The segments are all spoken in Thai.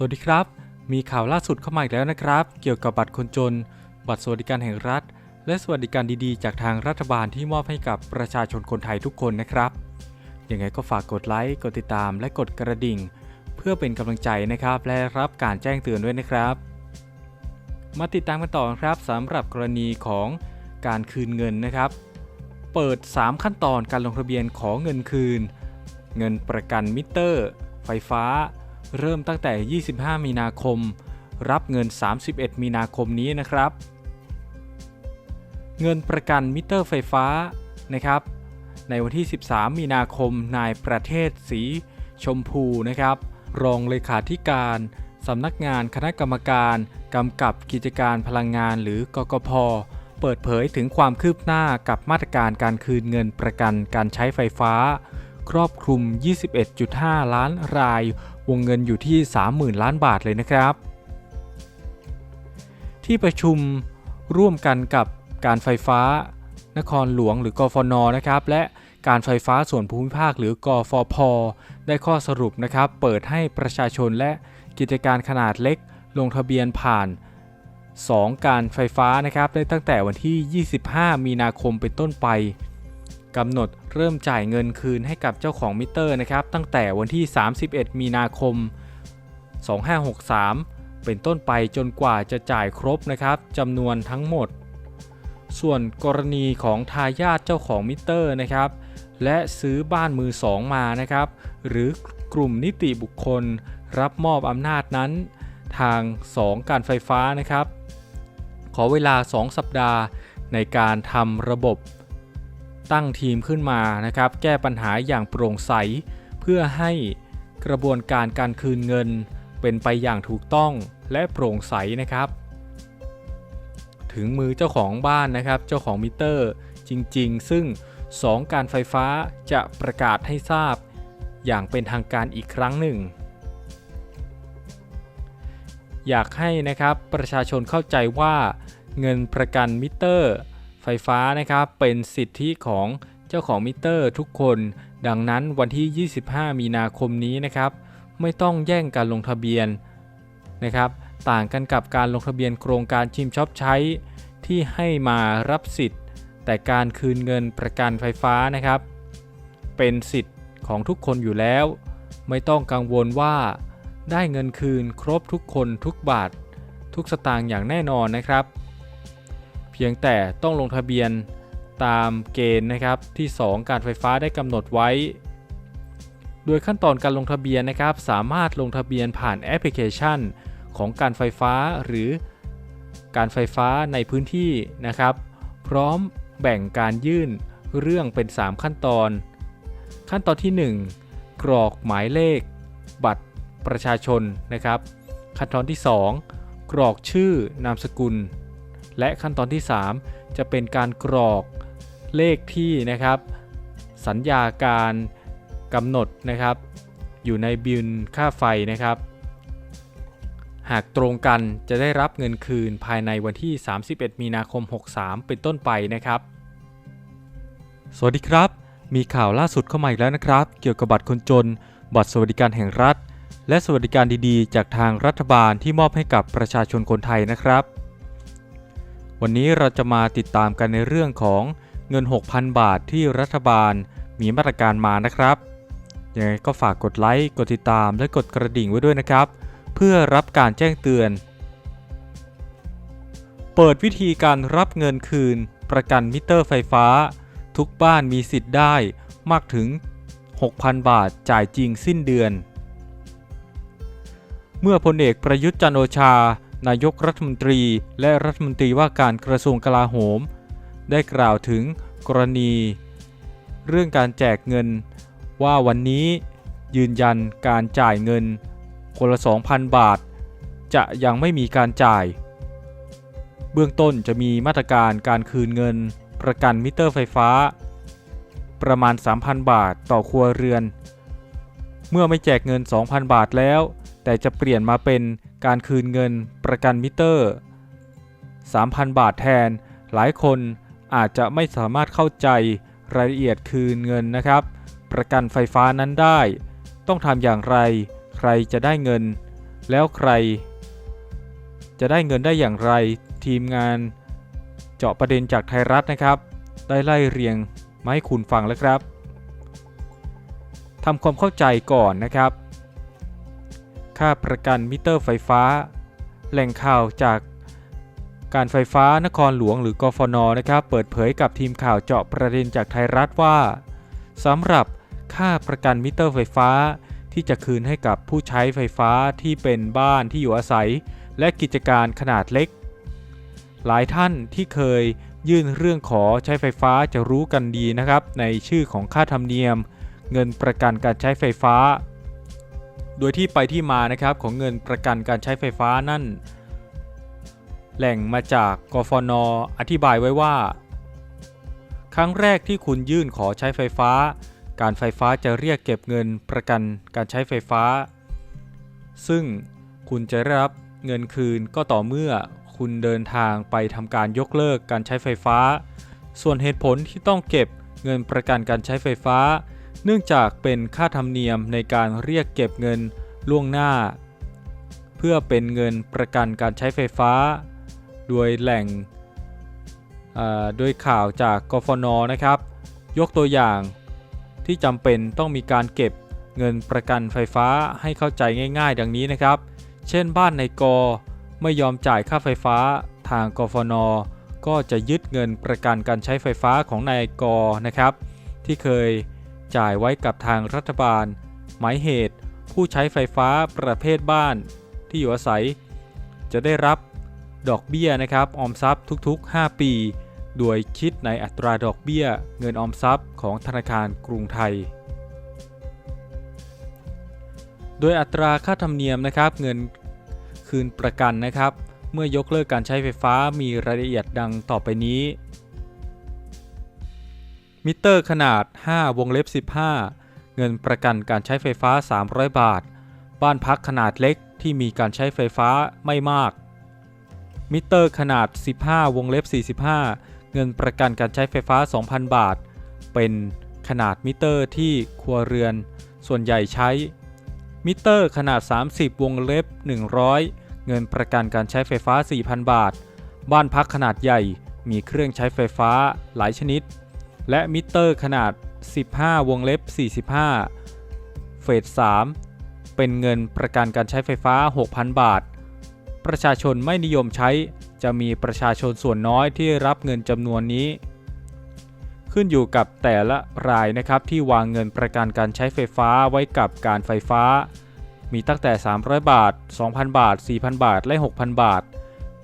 สวัสดีครับ มีข่าวล่าสุดเข้ามาอีกแล้วนะครับ เกี่ยวกับบัตรคนจน บัตรสวัสดิการแห่งรัฐ และสวัสดิการดีๆ จากทางรัฐบาลที่มอบให้กับประชาชนคนไทยทุกคนนะครับ ยังไงก็ฝากกดไลค์ กดติดตาม และกดกระดิ่ง เพื่อเป็นกำลังใจนะครับ และรับการแจ้งเตือนด้วยนะครับ มาติดตามกันต่อครับสำหรับกรณีของการคืนเงินนะครับ เปิด 3 ขั้นตอนการลงทะเบียนขอเงินคืน เงินประกันมิเตอร์ ไฟฟ้า เริ่มตั้งแต่ 25 มีนาคม รับเงิน 31 มีนาคมนี้นะครับ เงินประกันมิเตอร์ไฟฟ้านะครับ ในวันที่ 13 มีนาคม นายประเทศสีชมพูนะครับ รองเลขาธิการสำนักงานคณะกรรมการกำกับกิจการพลังงานหรือกกพเปิดเผยถึงความคืบหน้ากับมาตรการการคืนเงินประกันการใช้ไฟฟ้า ครอบคลุม 21.5 ล้านรายวงเงินอยู่ที่ 30,000 ล้านบาทเลยนะครับ ที่ประชุมร่วมกันกับการไฟฟ้านครหลวงหรือกฟนนะครับ และการไฟฟ้าส่วนภูมิภาคหรือกฟพ ได้ข้อสรุปนะครับ เปิดให้ประชาชนและกิจการขนาดเล็กลงทะเบียนผ่าน 2 การไฟฟ้านะครับ ได้ตั้งแต่วันที่ 25 มีนาคมเป็นต้นไป กำหนดเริ่มจ่ายเงินคืนให้กับเจ้าของมิเตอร์นะครับ ตั้งแต่วันที่ 31 มีนาคม 2563 เป็นต้นไปจนกว่าจะจ่ายครบนะครับจำนวนทั้งหมด ส่วนกรณีของทายาทเจ้าของมิเตอร์นะครับ และซื้อบ้านมือสองมานะครับ หรือกลุ่มนิติบุคคล รับมอบอำนาจนั้น ทาง 2 การไฟฟ้านะครับ ขอเวลา 2 สัปดาห์ในการทำระบบ ตั้งทีมขึ้นมานะครับ แก้ปัญหาอย่างโปร่งใส เพื่อให้กระบวนการการคืนเงิน เป็นไปอย่างถูกต้องและโปร่งใสนะครับ ถึงมือเจ้าของบ้านนะครับ เจ้าของมิเตอร์จริง ๆ ซึ่ง 2 การไฟฟ้าจะประกาศให้ทราบ อย่างเป็นทางการอีกครั้งหนึ่ง อยากให้นะครับประชาชนเข้าใจว่าเงินประกันมิเตอร์ ฟฟ้านะครับเป็นสิทธิของเจ้าของมิเตอร์ทุกคน ดังนั้นวันที่ 25 มีนาคมนี้นะครับ ไม่ต้องแย่งการลงทะเบียนนะครับ ต่างกันกับการลงทะเบียนโครงการชิมช็อปใช้ ที่ให้มารับสิทธิ์ แต่การคืนเงินประกันไฟฟ้านะครับ เป็นสิทธิ์ของทุกคนอยู่แล้ว ไม่ต้องกังวลว่า ได้เงินคืนครบทุกคนทุกบาท ทุกสตางค์อย่างแน่นอนนะครับ พียงแต่ต้องลงทะเบียนตามเกณฑ์นะครับที่ 2 การไฟฟ้าได้กำหนดไว้ โดยขั้นตอนการลงทะเบียนนะครับ สามารถลงทะเบียนผ่านแอปพลิเคชัน ของการไฟฟ้าหรือการไฟฟ้าในพื้นที่นะครับ พร้อมแบ่งการยื่นเรื่องเป็น 3 ขั้นตอน ขั้นตอนที่ 1 กรอกหมายเลข บัตรประชาชนนะครับ ขั้นตอนที่ 2 กรอกชื่อนามสกุล และขั้นตอนที่ 3 จะเป็นการกรอกเลขที่นะครับ สัญญาการกำหนดนะครับ อยู่ในบิลค่าไฟนะครับ หากตรงกันจะได้รับเงินคืนภายในวันที่ 31 มีนาคม 63 เป็นต้นไปนะครับ สวัสดีครับ มีข่าวล่าสุดเข้ามาอีกแล้วนะครับ เกี่ยวกับบัตรคนจน บัตรสวัสดิการแห่งรัฐ และสวัสดิการดีๆ จากทางรัฐบาลที่มอบให้กับประชาชนคนไทยนะครับ วันนี้เราจะมาติดตามกันในเรื่องของเงิน 6,000 บาทที่รัฐบาลมีมาตรการมานะครับ ยังไงก็ฝากกดไลค์ กดติดตามและกดกระดิ่งไว้ด้วยนะครับ เพื่อรับการแจ้งเตือน เปิดวิธีการรับเงินคืน ประกันมิเตอร์ไฟฟ้า ทุกบ้านมีสิทธิ์ได้มากถึง 6,000 บาทจ่ายจริงสิ้นเดือน เมื่อพลเอกประยุทธ์จันโอชา นายกรัฐมนตรีและรัฐมนตรีว่าการกระทรวงกลาโหม ได้กล่าวถึงกรณี เรื่องการแจกเงิน ว่าวันนี้ยืนยันการจ่ายเงิน คนละ 2,000 บาท จะยังไม่มีการจ่าย เบื้องต้นจะมีมาตรการการคืนเงิน ประกันมิเตอร์ไฟฟ้า ประมาณ 3,000 บาทต่อครัวเรือน เมื่อไม่แจกเงิน 2,000 บาทแล้ว แต่จะเปลี่ยนมาเป็น การคืนเงินประกันมิเตอร์ 3,000 บาทแทน หลายคนอาจจะไม่สามารถเข้าใจรายละเอียดคืนเงินนะครับ ประกันไฟฟ้านั้นได้ ต้องทำอย่างไร ใครจะได้เงิน แล้วใคร จะได้เงินได้อย่างไร ทีมงานเจาะประเด็นจากไทยรัฐนะครับ ได้ไล่เรียงมาให้คุณฟังแล้วครับทำความเข้าใจก่อนนะครับ ค่าประกันมิเตอร์ไฟฟ้า แหล่งข่าวจากการไฟฟ้านครหลวงหรือกฟนนะครับเปิดเผยกับทีมข่าวเจาะประเด็นจากไทยรัฐว่าสำหรับค่าประกันมิเตอร์ไฟฟ้า ที่จะคืนให้กับผู้ใช้ไฟฟ้าที่เป็นบ้านที่อยู่อาศัย และกิจการขนาดเล็ก หลายท่านที่เคยยื่นเรื่องขอใช้ไฟฟ้าจะรู้กันดีนะครับ ในชื่อของค่าธรรมเนียม เงินประกันการใช้ไฟฟ้า โดยที่ไปที่มานะครับของเงินประกันการใช้ไฟฟ้านั่น แหล่งมาจากกฟนอธิบายไว้ว่า ครั้งแรกที่คุณยื่นขอใช้ไฟฟ้า การไฟฟ้าจะเรียกเก็บเงินประกันการใช้ไฟฟ้า ซึ่งคุณจะได้รับเงินคืนก็ต่อเมื่อคุณเดินทางไปทำการยกเลิกการใช้ไฟฟ้า ส่วนเหตุผลที่ต้องเก็บเงินประกันการใช้ไฟฟ้า เนื่องจากเป็นค่าธรรมเนียมในการเรียกเก็บเงินล่วงหน้า เพื่อเป็นเงินประกันการใช้ไฟฟ้า โดยแหล่งโดยข่าวจากกฟนนะครับ ยกตัวอย่างที่จำเป็นต้องมีการเก็บเงินประกันไฟฟ้าให้เข้าใจง่าย ๆ ดังนี้นะครับ เช่นบ้านในกอไม่ยอมจ่ายค่าไฟฟ้าทางกฟน ก็จะยึดเงินประกันการใช้ไฟฟ้าของนายกนะครับ ที่เคย จ่ายไว้กับทางรัฐบาล หมายเหตุ ผู้ใช้ไฟฟ้าประเภทบ้าน ที่อยู่อาศัย จะได้รับดอกเบี้ยนะครับออมทรัพย์ทุก ๆ 5 ปี โดยคิดในอัตราดอกเบี้ย เงินออมทรัพย์ของธนาคารกรุงไทย โดยอัตราค่าธรรมเนียมนะครับเงินคืนประกันนะครับ เมื่อยกเลิกการใช้ไฟฟ้ามีรายละเอียดดังต่อไปนี้ มิเตอร์ขนาด 5 วงเล็บ 15 เงินประกันการใช้ไฟฟ้า 300 บาท บ้านพักขนาดเล็กที่มีการใช้ไฟฟ้าไม่มาก มิเตอร์ขนาด 15 วงเล็บ 45 เงินประกันการใช้ไฟฟ้า 2,000 บาท เป็นขนาดมิเตอร์ที่ครัวเรือน ส่วนใหญ่ใช้ มิเตอร์ขนาด 30 วงเล็บ 100 เงินประกันการใช้ไฟฟ้า 4,000 บาท บ้านพักขนาดใหญ่มีเครื่องใช้ไฟฟ้าหลายชนิด และมิเตอร์ขนาด 15 วงเล็บ 45 เฟส 3 เป็นเงินประกันการใช้ไฟฟ้า 6,000 บาท ประชาชนไม่นิยมใช้ จะมีประชาชนส่วนน้อยที่รับเงินจำนวนนี้ ขึ้นอยู่กับแต่ละรายนะครับที่วางเงินประกันการใช้ไฟฟ้าไว้กับการไฟฟ้า มีตั้งแต่ 300 บาท 2,000 บาท 4,000 บาท และ 6,000 บาท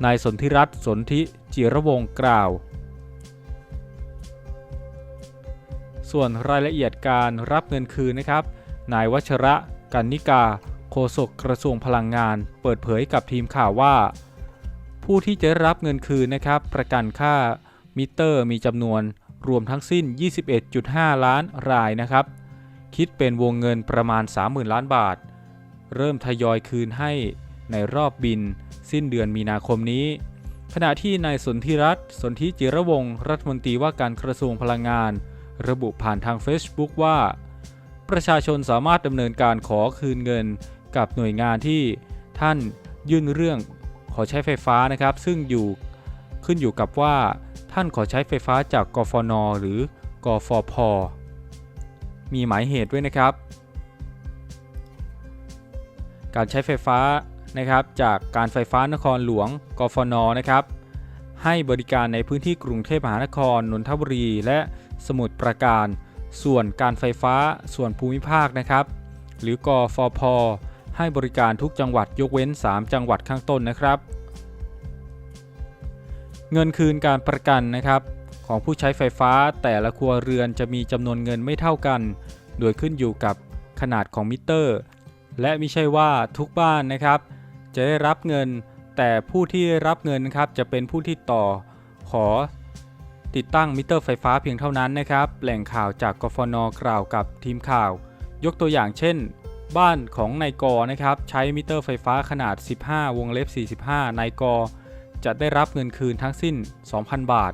นายสนธิรัตน์สนธิจิรวงศ์กล่าว ส่วนรายละเอียดการรับเงินคืนนะครับ นายวัชระกันนิกา โฆษกกระทรวงพลังงาน เปิดเผยกับทีมข่าวว่า ผู้ที่จะรับเงินคืนนะครับ ประกันค่ามิเตอร์มีจำนวนรวมทั้งสิ้น 21.5 ล้านรายนะครับ คิดเป็นวงเงินประมาณ 30,000 ล้านบาท เริ่มทยอยคืนให้ในรอบบิน สิ้นเดือนมีนาคมนี้ ขณะที่นายสนธิรัตน์สนธิจิรวงศ์รัฐมนตรีว่าการกระทรวงพลังงาน ระบุผ่านทาง Facebook ว่า ประชาชนสามารถดำเนินการขอคืนเงินกับหน่วยงานที่ท่านยื่นเรื่องขอใช้ไฟฟ้านะครับ ซึ่งอยู่ขึ้นอยู่กับว่า ท่านขอใช้ไฟฟ้าจากกฟน หรือกฟพ มีหมายเหตุด้วยนะครับ การใช้ไฟฟ้านะครับจากการไฟฟ้านครหลวง กฟน นะครับ ให้บริการในพื้นที่กรุงเทพมหานคร นนทบุรี และ สมุทรปราการ ส่วนการไฟฟ้าส่วนภูมิภาคนะครับ หรือกฟพให้บริการทุกจังหวัดยกเว้น 3 จังหวัดข้างต้นนะครับ เงินคืนการประกันนะครับ ของผู้ใช้ไฟฟ้าแต่ละครัวเรือนจะมีจำนวนเงินไม่เท่ากัน โดยขึ้นอยู่กับขนาดของมิเตอร์ และไม่ใช่ว่าทุกบ้านนะครับ จะได้รับเงินแต่ผู้ที่รับเงินครับจะเป็นผู้ที่ต่อขอ ติดตั้งมิเตอร์ไฟฟ้าเพียงเท่านั้นนะครับ แหล่งข่าวจากกฟนกล่าวกับทีมข่าว ยกตัวอย่างเช่น บ้านของนายกนะครับ ใช้มิเตอร์ไฟฟ้าขนาด 15 วงเล็บ 45นายกจะได้รับเงินคืนทั้งสิ้น 2,000 บาท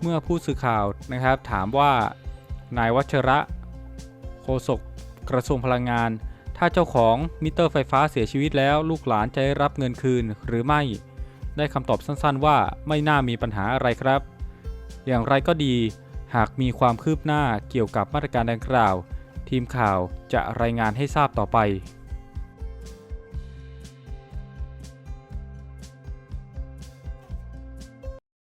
เมื่อผู้สื่อข่าวนะครับถามว่านายวัชระโฆษกกระทรวงพลังงาน ถ้าเจ้าของมิเตอร์ไฟฟ้าเสียชีวิตแล้วลูกหลานจะได้รับเงินคืนหรือไม่ ได้คำตอบสั้นๆว่าไม่น่ามีปัญหาอะไรครับ อย่างไรก็ดี หากมีความคืบหน้าเกี่ยวกับมาตรการดังกล่าว ทีมข่าวจะรายงานให้ทราบต่อไป